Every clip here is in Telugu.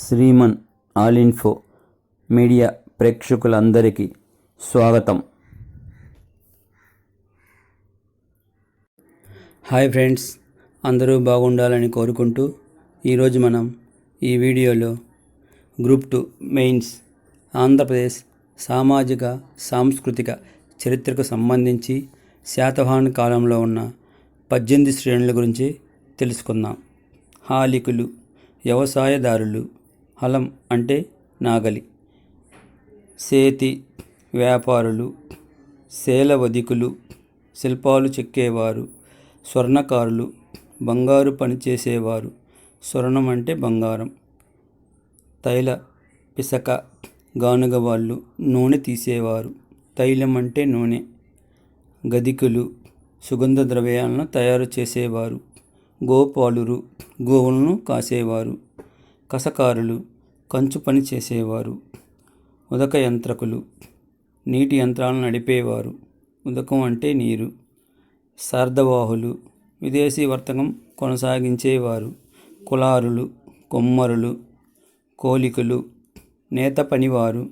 శ్రీమన్ ఆల్ ఇన్ఫో మీడియా ప్రేక్షకులందరికీ స్వాగతం. హాయ్ ఫ్రెండ్స్ అందరూ బాగుండాలని కోరుకుంటూ ఈరోజు మనం ఈ వీడియోలో గ్రూప్ టూ మెయిన్స్ ఆంధ్రప్రదేశ్ సామాజిక సాంస్కృతిక చరిత్రకు సంబంధించి శాతవాహన కాలంలో ఉన్న పద్దెనిమిది శ్రేణుల గురించి తెలుసుకుందాం. హాలికులు వ్యవసాయదారులు హలం అంటే నాగలి. సేతి వ్యాపారులు శేలవధికులు శిల్పాలు చెక్కేవారు స్వర్ణకారులు బంగారు పని చేసేవారు. స్వర్ణం అంటే బంగారం. తైల పిసక గానుగ వాళ్ళు నూనె తీసేవారు. తైలం అంటే నూనె. గదికులు సుగంధ ద్రవ్యాలను తయారు చేసేవారు. గోపాలురు గోవులను కాసేవారు. కసకారులు కంచు పని చేసేవారు. ఉదక యంత్రకులు నీటి యంత్రాలను నడిపేవారు. ఉదకం అంటే నీరు. సార్ధవాహులు విదేశీ వర్తకం కొనసాగించేవారు. కులారులు కొమ్మరులు కోలికలు నేత పనివారు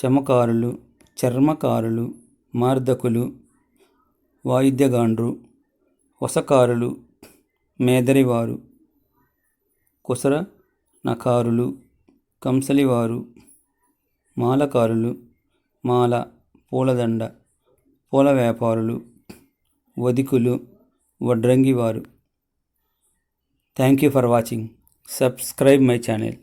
చమకారులు చర్మకారులు మార్దకులు వాయిద్యగాండ్రు వసకారులు మేదరివారు కుసర నకారులు కంసలివారు మాలకారులు మాల పూలదండ పూల వ్యాపారులు వదికులు వడ్రంగివారు. Thank you for watching subscribe my channel